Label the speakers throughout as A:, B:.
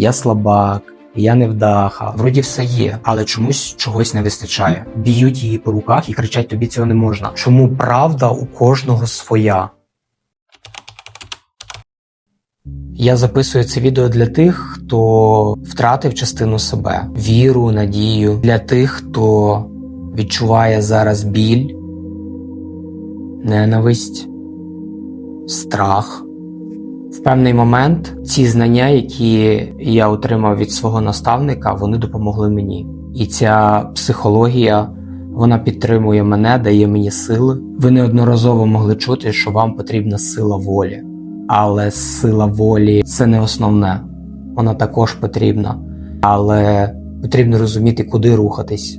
A: я слабак, я невдаха. Вроді все є, але чомусь чогось не вистачає. Б'ють її по руках і кричать: тобі цього не можна. Чому правда у кожного своя? Я записую це відео для тих, хто втратив частину себе, віру, надію, для тих, хто відчуває зараз біль, ненависть, страх. В певний момент ці знання, які я отримав від свого наставника, вони допомогли мені. І ця психологія вона підтримує мене, дає мені сили. Ви неодноразово могли чути, що вам потрібна сила волі. Але сила волі це не основне. Вона також потрібна. Але потрібно розуміти, куди рухатись.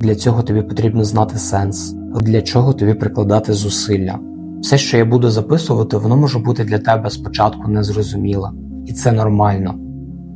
A: Для цього тобі потрібно знати сенс, для чого тобі прикладати зусилля. Все, що я буду записувати, воно може бути для тебе спочатку незрозуміло, і це нормально.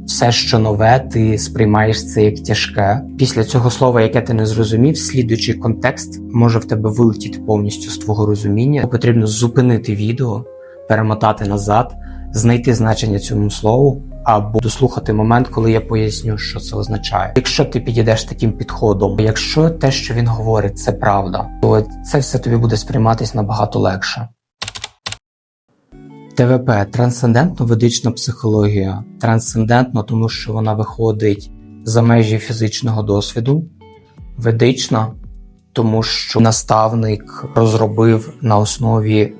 A: Все, що нове, ти сприймаєш це як тяжке. Після цього слова, яке ти не зрозумів, слідуючий контекст може в тебе вилетіти повністю з твого розуміння. Потрібно зупинити відео, перемотати назад, знайти значення цьому слову або дослухати момент, коли я поясню, що це означає. Якщо ти підійдеш таким підходом, якщо те, що він говорить, це правда, то це все тобі буде сприйматись набагато легше. ТВП трансцендентно ведична психологія. Трансцендентно, тому що вона виходить за межі фізичного досвіду. Ведична, тому що наставник розробив на основі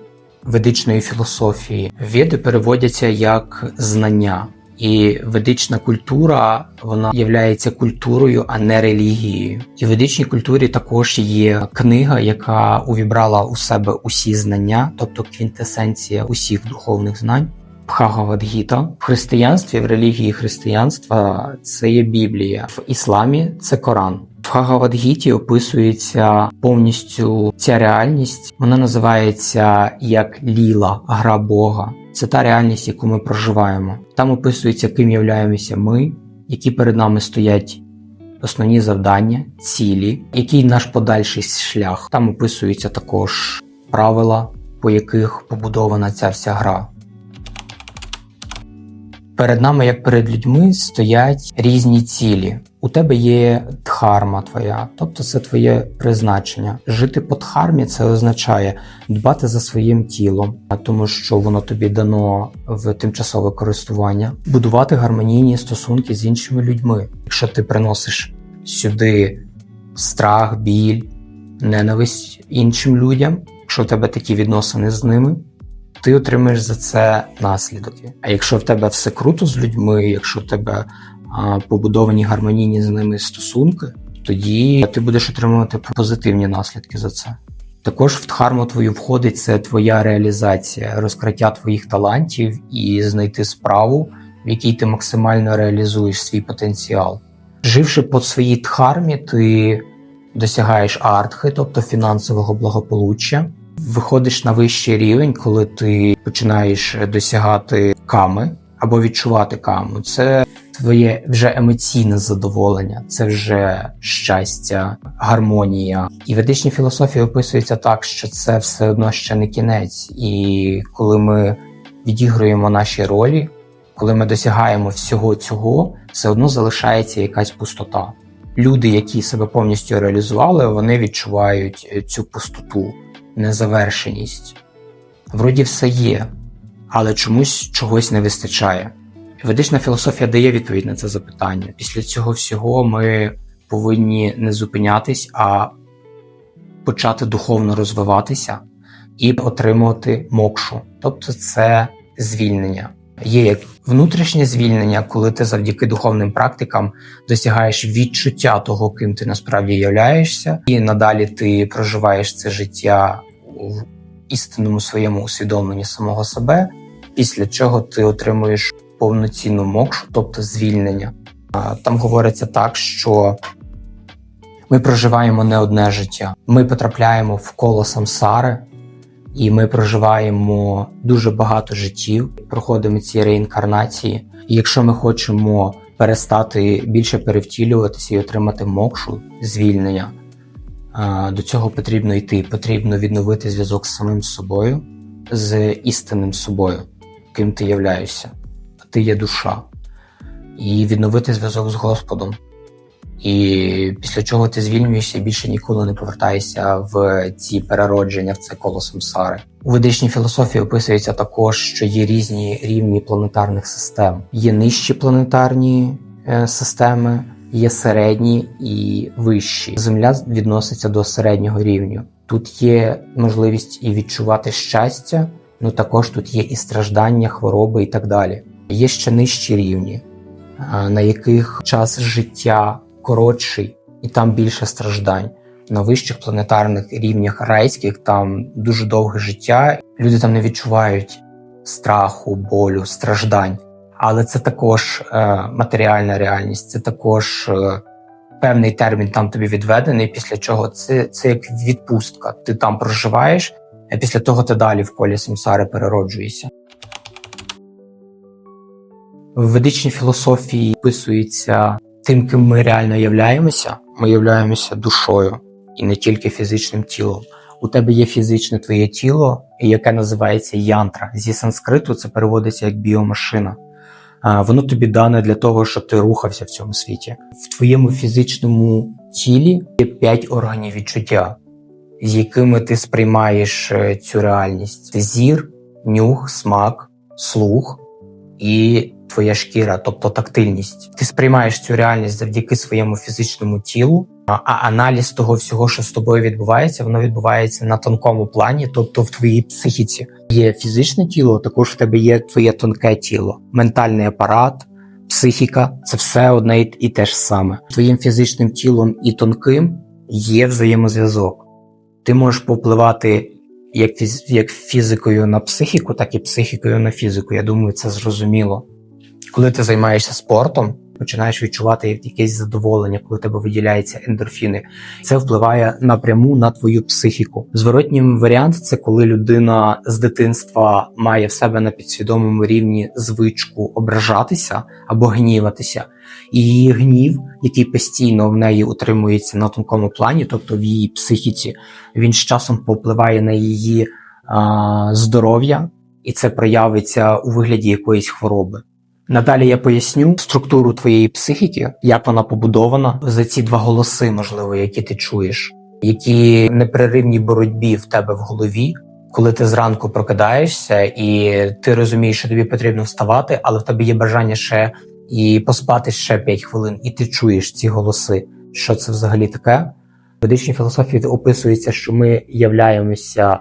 A: ведичної філософії. Веди переводяться як знання. І ведична культура вона є культурою, а не релігією. І в ведичній культурі також є книга, яка увібрала у себе усі знання, тобто квінтесенція усіх духовних знань. Бхагавадгіта в християнстві, в релігії християнства це є Біблія, в ісламі це Коран. В Бхагавадгіті описується повністю ця реальність. Вона називається як ліла, гра Бога. Це та реальність, яку ми проживаємо. Там описується, ким являємося ми, які перед нами стоять основні завдання, цілі, який наш подальший шлях. Там описуються також правила, по яких побудована ця вся гра. Перед нами, як перед людьми, стоять різні цілі. У тебе є дхарма твоя, тобто це твоє призначення. Жити по дхармі це означає дбати за своїм тілом, тому що воно тобі дано в тимчасове користування, будувати гармонійні стосунки з іншими людьми. Якщо ти приносиш сюди страх, біль, ненависть іншим людям, якщо в тебе такі відносини з ними, ти отримаєш за це наслідки. А якщо в тебе все круто з людьми, якщо в тебе а, побудовані гармонійні з ними стосунки, тоді ти будеш отримувати позитивні наслідки за це. Також в дхарму твою входить це твоя реалізація, розкриття твоїх талантів і знайти справу, в якій ти максимально реалізуєш свій потенціал. Живши по своїй дхармі, ти досягаєш артхи, тобто фінансового благополуччя. Виходиш на вищий рівень, коли ти починаєш досягати ками або відчувати каму. Це твоє вже емоційне задоволення, це вже щастя, гармонія. І в ведичній філософії описується так, що це все одно ще не кінець. І коли ми відігруємо наші ролі, коли ми досягаємо всього цього, все одно залишається якась пустота. Люди, які себе повністю реалізували, вони відчувають цю пустоту незавершеність. Вроді все є, але чомусь чогось не вистачає. Ведична філософія дає відповідь на це запитання. Після цього всього ми повинні не зупинятись, а почати духовно розвиватися і отримувати мокшу, тобто це звільнення. Є як внутрішнє звільнення, коли ти завдяки духовним практикам досягаєш відчуття того, ким ти насправді являєшся, і надалі ти проживаєш це життя в істинному своєму усвідомленні самого себе, після чого ти отримуєш повноцінну мокшу, тобто звільнення. Там говориться так, що ми проживаємо не одне життя. Ми потрапляємо в коло самсари, і ми проживаємо дуже багато життів, проходимо ці реінкарнації. І якщо ми хочемо перестати більше перевтілюватися і отримати мокшу, звільнення, до цього потрібно йти. Потрібно відновити зв'язок з самим собою, з істинним собою, ким ти являєшся. Ти є душа. і відновити зв'язок з Господом. І після чого ти звільнюєшся і більше ніколи не повертаєшся в ці переродження, в це коло самсари. У ведичній філософії описується також, що є різні рівні планетарних систем. Є нижчі планетарні е, системи, є середні і вищі. Земля відноситься до середнього рівню. Тут є можливість і відчувати щастя, ну також тут є і страждання, хвороби і так далі. Є ще нижчі рівні, на яких час життя коротший і там більше страждань. На вищих планетарних рівнях райських там дуже довге життя. Люди там не відчувають страху, болю, страждань. Але це також е, матеріальна реальність, це також е, певний термін там тобі відведений, після чого це, це як відпустка. Ти там проживаєш, а після того ти далі в колі самсари перероджуєшся. В ведичній філософії описується тим, ким ми реально являємося. Ми являємося душою і не тільки фізичним тілом. У тебе є фізичне твоє тіло, яке називається янтра. Зі санскриту це переводиться як біомашина. Воно тобі дане для того, щоб ти рухався в цьому світі. В твоєму фізичному тілі є п'ять органів відчуття, з якими ти сприймаєш е, цю реальність: зір, нюх, смак, слух і твоя шкіра, тобто тактильність. Ти сприймаєш цю реальність завдяки своєму фізичному тілу. А аналіз того всього, що з тобою відбувається, воно відбувається на тонкому плані, тобто в твоїй психіці. Є фізичне тіло, також в тебе є твоє тонке тіло, ментальний апарат, психіка це все одне і те ж саме. Твоїм фізичним тілом і тонким є взаємозв'язок. Ти можеш попливати як фіз, як фізикою на психіку, так і психікою на фізику. Я думаю, це зрозуміло. Коли ти займаєшся спортом, починаєш відчувати якесь задоволення, коли тебе виділяються ендорфіни. Це впливає напряму на твою психіку. Зворотній варіант це коли людина з дитинства має в себе на підсвідомому рівні звичку ображатися або гніватися, і її гнів, який постійно в неї утримується на тонкому плані, тобто в її психіці, він з часом попливає на її здоров'я, і це проявиться у вигляді якоїсь хвороби. Надалі я поясню структуру твоєї психіки, як вона побудована за ці два голоси, можливо, які ти чуєш, які непреривні боротьбі в тебе в голові, коли ти зранку прокидаєшся, і ти розумієш, що тобі потрібно вставати, але в тебе є бажання ще і поспати ще 5 хвилин, і ти чуєш ці голоси. Що це взагалі таке? В ведичній філософії описується, що ми являємося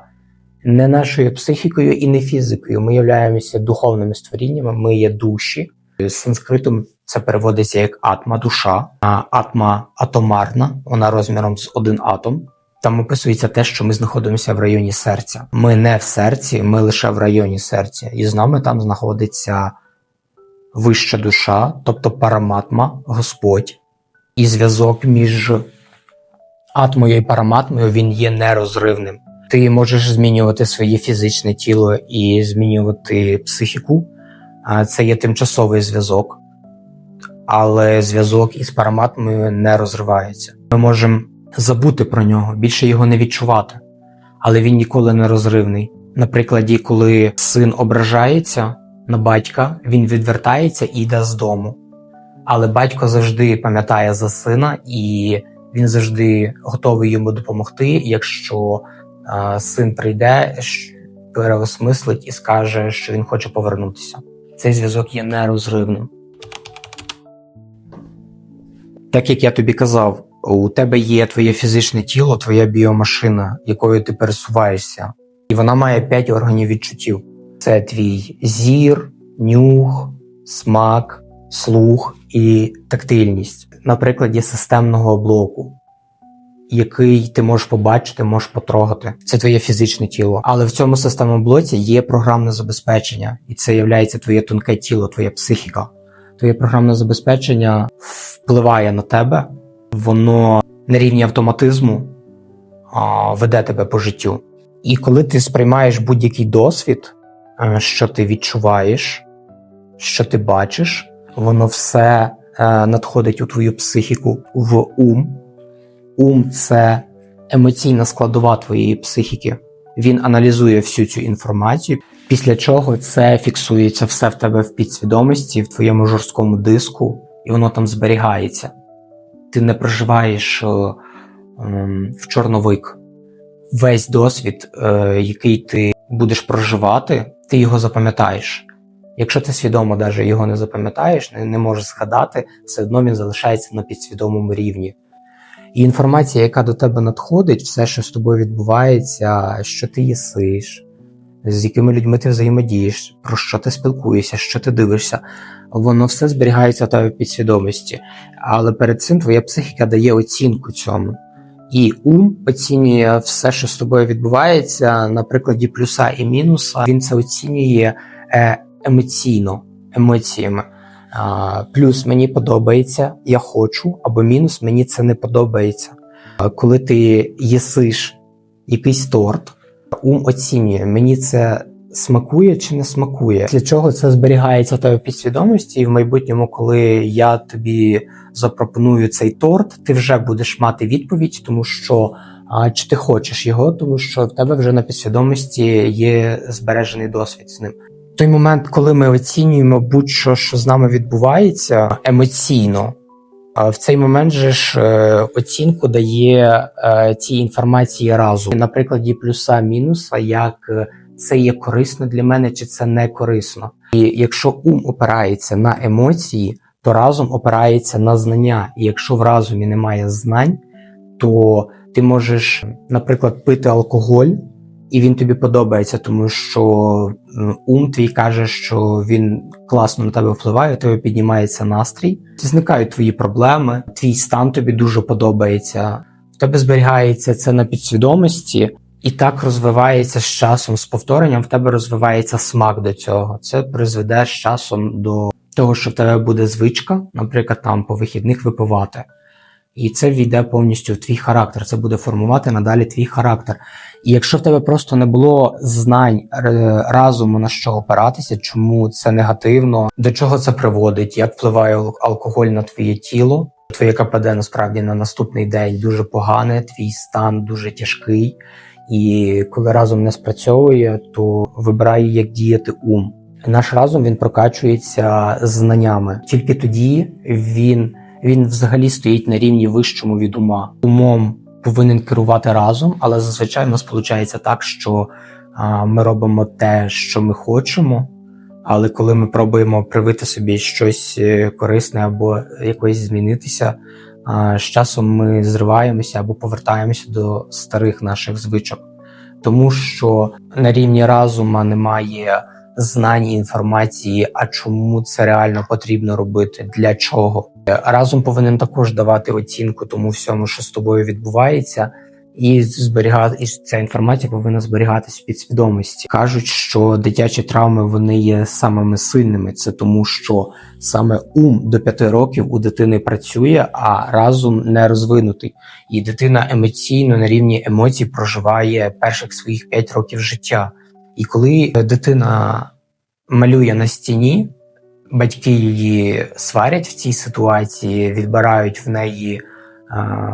A: не нашою психікою і не фізикою. Ми являємося духовними створіннями, ми є душі. З санскритом це переводиться як атма, душа, а атма атомарна, вона розміром з один атом. Там описується те, що ми знаходимося в районі серця. Ми не в серці, ми лише в районі серця. І з нами там знаходиться вища душа, тобто параматма, Господь. І зв'язок між атмою і параматмою він є нерозривним. Ти можеш змінювати своє фізичне тіло і змінювати психіку. Це є тимчасовий зв'язок, але зв'язок із параматмою не розривається. Ми можемо забути про нього, більше його не відчувати, але він ніколи не розривний. Наприклад, коли син ображається на батька, він відвертається і йде з дому. Але батько завжди пам'ятає за сина, і він завжди готовий йому допомогти, якщо син прийде, переосмислить і скаже, що він хоче повернутися. Цей зв'язок є нерозривним. Так як я тобі казав, у тебе є твоє фізичне тіло, твоя біомашина, якою ти пересуваєшся, і вона має п'ять органів відчуттів: це твій зір, нюх, смак, слух і тактильність, на прикладі системного блоку який ти можеш побачити, можеш потрогати. Це твоє фізичне тіло. Але в цьому системному блоці є програмне забезпечення, і це є твоє тонке тіло, твоя психіка. Твоє програмне забезпечення впливає на тебе, воно на рівні автоматизму а, веде тебе по життю. І коли ти сприймаєш будь-який досвід, е, що ти відчуваєш, що ти бачиш, воно все е, надходить у твою психіку в ум ум це емоційна складова твоєї психіки. Він аналізує всю цю інформацію, після чого це фіксується все в тебе в підсвідомості, в твоєму жорсткому диску, і воно там зберігається. Ти не проживаєш е, ем, в чорновик. Весь досвід, е, який ти будеш проживати, ти його запам'ятаєш. Якщо ти свідомо даже його не запам'ятаєш, не, не можеш згадати, все одно він залишається на підсвідомому рівні. І інформація, яка до тебе надходить, все, що з тобою відбувається, що ти їсиш, з якими людьми ти взаємодієш, про що ти спілкуєшся, що ти дивишся, воно все зберігається в тебе в підсвідомості. Але перед цим твоя психіка дає оцінку цьому. І ум оцінює все, що з тобою відбувається, на прикладі плюса і мінуса. Він це оцінює е, емоційно, емоціями. Плюс мені подобається, я хочу, або мінус мені це не подобається. Коли ти їсиш якийсь торт, ум оцінює, мені це смакує чи не смакує. Для чого це зберігається в тебе підсвідомості, і в майбутньому, коли я тобі запропоную цей торт, ти вже будеш мати відповідь, тому що а, чи ти хочеш його, тому що в тебе вже на підсвідомості є збережений досвід з ним. Той момент, коли ми оцінюємо будь-що, що з нами відбувається емоційно, а в цей момент же ж е, оцінку дає е, цій інформації разом. На прикладі плюса мінуса, як е, це є корисно для мене, чи це не корисно. І якщо ум опирається на емоції, то разум опирається на знання. І якщо в разумі немає знань, то ти можеш, наприклад, пити алкоголь, і він тобі подобається, тому що ум твій каже, що він класно на тебе впливає, у тебе піднімається настрій, зникають твої проблеми, твій стан тобі дуже подобається. В тебе зберігається це на підсвідомості, і так розвивається з часом, з повторенням в тебе розвивається смак до цього. Це призведе з часом до того, що в тебе буде звичка, наприклад, там по вихідних випивати. І це війде повністю в твій характер. Це буде формувати надалі твій характер. І якщо в тебе просто не було знань р- разуму на що опиратися, чому це негативно, до чого це приводить, як впливає алкоголь на твоє тіло, твоє КПД насправді на наступний день дуже погане, твій стан дуже тяжкий. І коли разум не спрацьовує, то вибирає, як діяти ум. Наш разум він прокачується знаннями. Тільки тоді він, він взагалі стоїть на рівні вищому від ума. Умом повинен керувати разум, але зазвичай в нас виходить так, що ми робимо те, що ми хочемо. Але коли ми пробуємо привити собі щось е, корисне або якось змінитися, з часом ми зриваємося або повертаємося до старих наших звичок, тому що на рівні разума немає знань інформації, а чому це реально потрібно робити, для чого. Разум повинен також давати оцінку тому всьому, що з тобою відбувається, і зберігати і ця інформація повинна зберігатися в підсвідомості. Кажуть, що дитячі травми вони є самими сильними. Це тому, що саме ум до 5 років у дитини працює, а разум не розвинутий. І дитина емоційно на рівні емоцій проживає перших своїх 5 років життя. І коли дитина малює на стіні, батьки її сварять в цій ситуації, відбирають в неї е,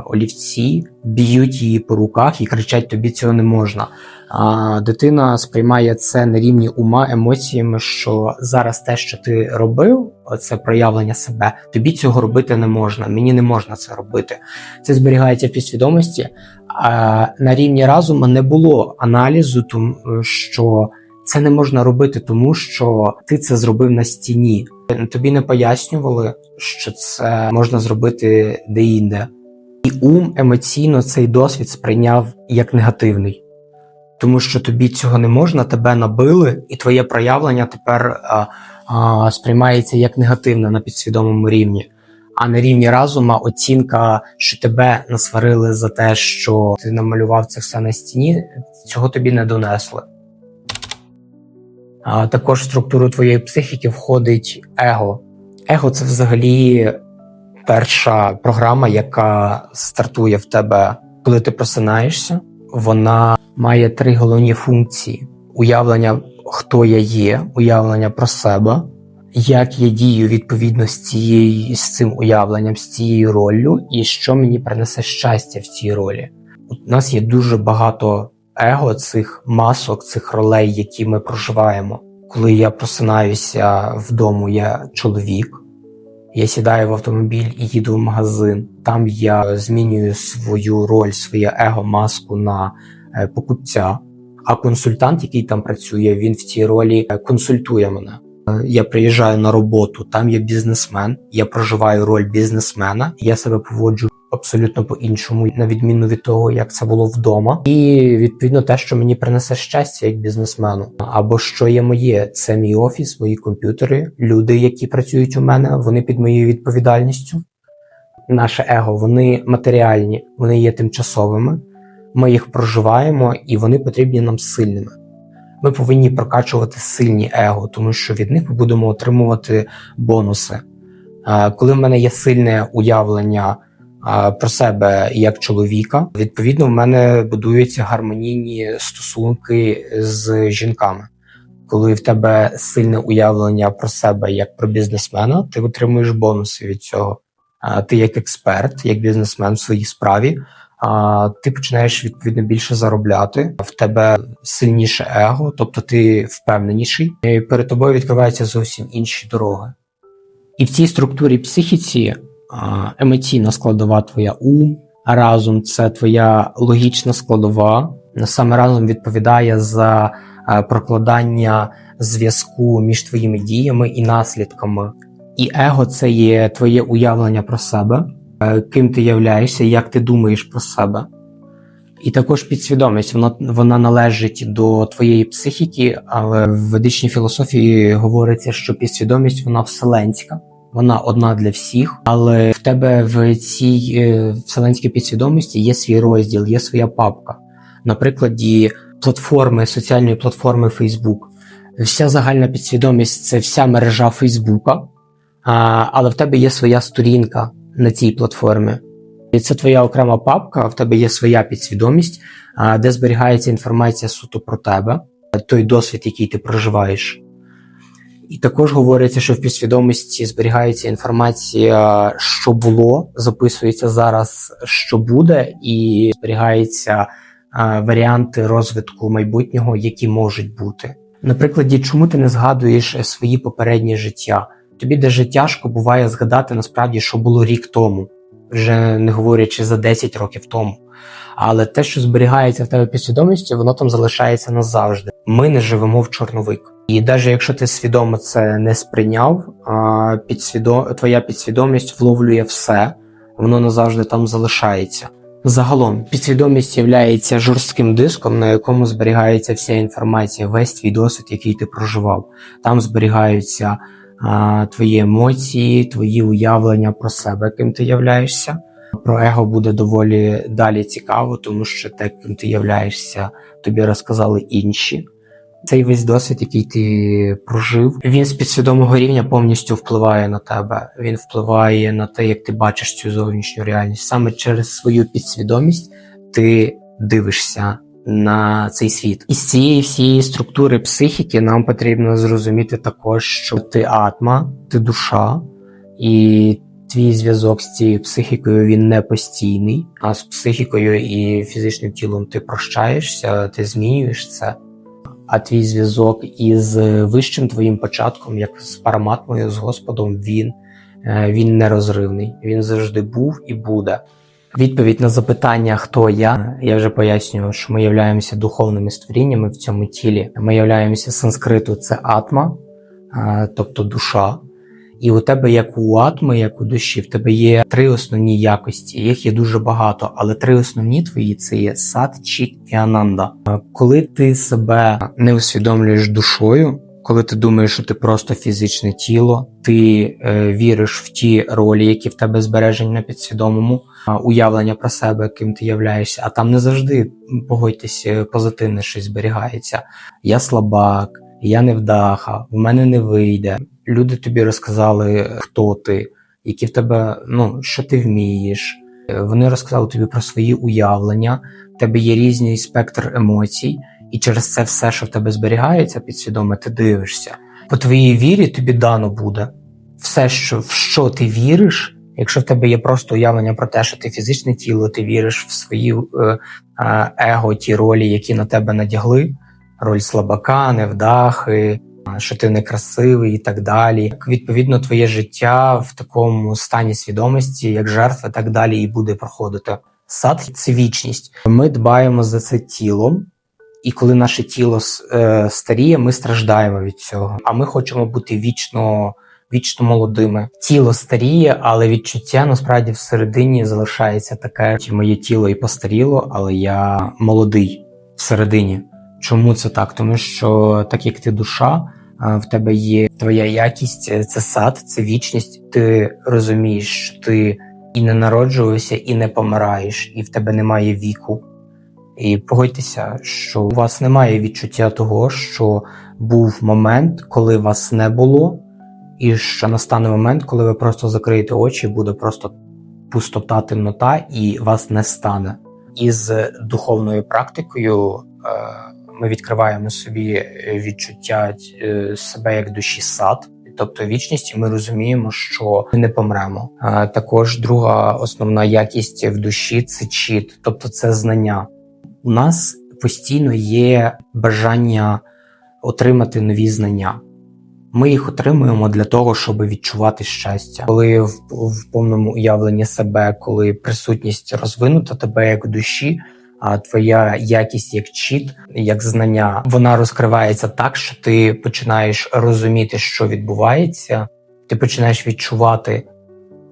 A: олівці, б'ють її по руках і кричать: тобі цього не можна. А дитина сприймає це на рівні ума емоціями, що зараз те, що ти робив, це проявлення себе, тобі цього робити не можна. Мені не можна це робити. Це зберігається в підсвідомості. На рівні разуму не було аналізу, тому що це не можна робити, тому що ти це зробив на стіні. Тобі не пояснювали, що це можна зробити де-інде. І ум емоційно цей досвід сприйняв як негативний, тому що тобі цього не можна, тебе набили, і твоє проявлення тепер а, а, сприймається як негативне на підсвідомому рівні. А на рівні разума оцінка, що тебе насварили за те, що ти намалював це все на стіні, цього тобі не донесли. А також в структуру твоєї психіки входить его. Его це взагалі перша програма, яка стартує в тебе, коли ти просинаєшся. Вона має три головні функції: уявлення, хто я є, уявлення про себе, як я дію відповідно з цією з цим уявленням, з цією роллю, і що мені принесе щастя в цій ролі. У нас є дуже багато его, цих масок, цих ролей, які ми проживаємо. Коли я просинаюся вдома, я чоловік. Я сідаю в автомобіль і їду в магазин. Там я змінюю свою роль, своє его маску на е, покупця. А консультант, який там працює, він в цій ролі е, консультує мене. Я приїжджаю на роботу, там є бізнесмен. Я проживаю роль бізнесмена. Я себе поводжу абсолютно по-іншому, на відміну від того, як це було вдома. І відповідно те, що мені принесе щастя як бізнесмену, або що є моє, це мій офіс, мої комп'ютери, люди, які працюють у мене, вони під моєю відповідальністю. Наше его, вони матеріальні, вони є тимчасовими. Ми їх проживаємо, і вони потрібні нам сильними. Ми повинні прокачувати сильні его, тому що від них ми будемо отримувати бонуси. Коли в мене є сильне уявлення про себе як чоловіка, відповідно, в мене будуються гармонійні стосунки з жінками. Коли в тебе сильне уявлення про себе як про бізнесмена, ти отримуєш бонуси від цього. Ти як експерт, як бізнесмен в своїй справі, а, ти починаєш відповідно більше заробляти. В тебе сильніше его, тобто ти впевненіший, і перед тобою відкриваються зовсім інші дороги. І в цій структурі психіці емоційна складова твоя ум, а разум це твоя логічна складова. Саме разум відповідає за прокладання зв'язку між твоїми діями і наслідками. І его це є твоє уявлення про себе, е, ким ти являєшся, як ти думаєш про себе. І також підсвідомість, вона, вона належить до твоєї психіки, але в ведичній філософії говориться, що підсвідомість вона вселенська, вона одна для всіх, але в тебе в цій е, вселенській підсвідомості є свій розділ, є своя папка. На прикладі платформи, соціальної платформи Facebook. Вся загальна підсвідомість це вся мережа Фейсбука, але в тебе є своя сторінка на цій платформі. І це твоя окрема папка, в тебе є своя підсвідомість, де зберігається інформація суто про тебе, той досвід, який ти проживаєш. І також говориться, що в підсвідомості зберігається інформація, що було, записується зараз, що буде, і зберігаються варіанти розвитку майбутнього, які можуть бути. На прикладі, чому ти не згадуєш свої попередні життя? Тобі дуже тяжко буває згадати насправді, що було рік тому, вже не говорячи за 10 років тому. Але те, що зберігається в тебе підсвідомості, воно там залишається назавжди. Ми не живемо в чорновик. І навіть якщо ти свідомо це не сприйняв, підсвідо... твоя підсвідомість вловлює все, воно назавжди там залишається. Загалом, підсвідомість є жорстким диском, на якому зберігається вся інформація, весь твій досвід, який ти проживав. Там зберігаються твої емоції, твої уявлення про себе, ким ти являєшся. Про его буде доволі далі цікаво, тому що те, ким ти являєшся, тобі розказали інші. Цей весь досвід, який ти прожив, він з підсвідомого рівня повністю впливає на тебе. Він впливає на те, як ти бачиш цю зовнішню реальність. Саме через свою підсвідомість ти дивишся на цей світ. Із цієї всієї структури психіки нам потрібно зрозуміти також, що ти атма, ти душа, і твій зв'язок з цією психікою він не постійний. А з психікою і фізичним тілом ти прощаєшся, ти змінюєш це. А твій зв'язок із вищим твоїм початком, як з параматмою, з Господом, він, е, він нерозривний. Він завжди був і буде. Відповідь на запитання, хто я, я вже пояснюю, що ми являємося духовними створіннями в цьому тілі. Ми являємося санскриту, це атма, тобто душа. І у тебе, як у атми, як у душі, в тебе є три основні якості. Їх є дуже багато, але три основні твої це є сад, чіт і ананда. Коли ти себе не усвідомлюєш душою, коли ти думаєш, що ти просто фізичне тіло, ти е, віриш в ті ролі, які в тебе збережені на підсвідомому, уявлення про себе, ким ти являєшся, а там не завжди погодьтесь, е, позитивне щось зберігається. Я слабак, я невдаха, в мене не вийде. Люди тобі розказали, хто ти, які в тебе, ну що ти вмієш. Е, Вони розказали тобі про свої уявлення, в тебе є різний спектр емоцій, і через це все, що в тебе зберігається підсвідоме, ти дивишся. По твоїй вірі тобі дано буде. Все, що, в що ти віриш, Якщо в тебе є просто уявлення про те, що ти фізичне тіло, ти віриш в свої е, его, ті ролі, які на тебе надягли, роль слабака, невдахи, що ти некрасивий і так далі. Відповідно, твоє життя в такому стані свідомості, як жертва, так далі і буде проходити. Сад це вічність. Ми дбаємо за це тілом, і коли наше тіло е, старіє, ми страждаємо від цього. А ми хочемо бути вічно, вічно молодими. Тіло старіє, але відчуття насправді всередині залишається таке, що моє тіло і постаріло, але я молодий всередині. Чому це так? Тому що так як ти душа, е, в тебе є твоя якість, е, це сад, це вічність. Ти розумієш, що ти і не народжуєшся, і не помираєш, і в тебе немає віку. І погодьтеся, що у вас немає відчуття того, що був момент, коли вас не було, і що настане момент, коли ви просто закриєте очі, буде просто пустота, темнота, і вас не стане. Із духовною практикою е, ми відкриваємо собі відчуття е, себе як душі сад. Тобто вічність, і ми розуміємо, що ми не помремо. Також друга основна якість в душі це чіт, тобто це знання. У нас постійно є бажання отримати нові знання. Ми їх отримуємо для того, щоб відчувати щастя, коли в, в повному уявленні себе, коли присутність розвинута тебе як душі, а твоя якість як чіт, як знання, вона розкривається так, що ти починаєш розуміти, що відбувається, ти починаєш відчувати,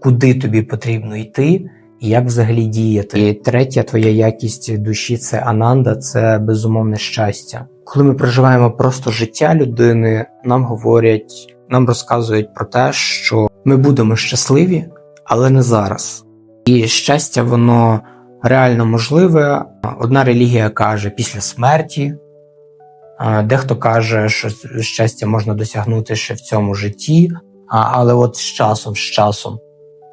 A: куди тобі потрібно йти, і як взагалі діяти. І третя твоя якість душі це ананда, це безумовне щастя. Коли ми проживаємо просто життя людини, нам говорять, нам розказують про те, що ми будемо щасливі, але не зараз. І щастя, воно реально можливе. Одна релігія каже після смерті, дехто каже, що щастя можна досягнути ще в цьому житті, але от з часом, з часом.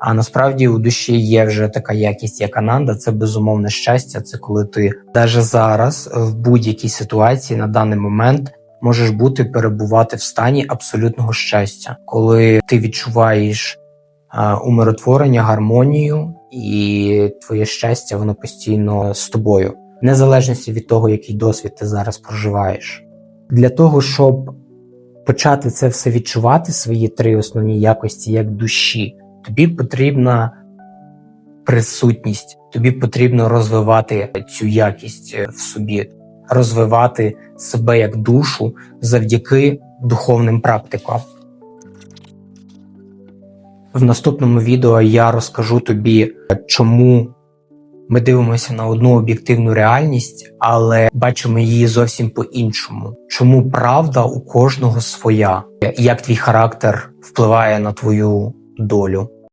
A: А насправді у душі є вже така якість, як ананда, це безумовне щастя. Це коли ти навіть зараз в будь-якій ситуації на даний момент можеш бути перебувати в стані абсолютного щастя, коли ти відчуваєш умиротворення, гармонію, і твоє щастя воно постійно з тобою, в незалежності від того, який досвід ти зараз проживаєш. Для того щоб почати це все відчувати, свої три основні якості як душі. Тобі потрібна присутність, тобі потрібно розвивати цю якість в собі, розвивати себе як душу завдяки духовним практикам. В наступному відео я розкажу тобі, чому ми дивимося на одну об'єктивну реальність, але бачимо її зовсім по-іншому. Чому правда у кожного своя, як твій характер впливає на твою долю.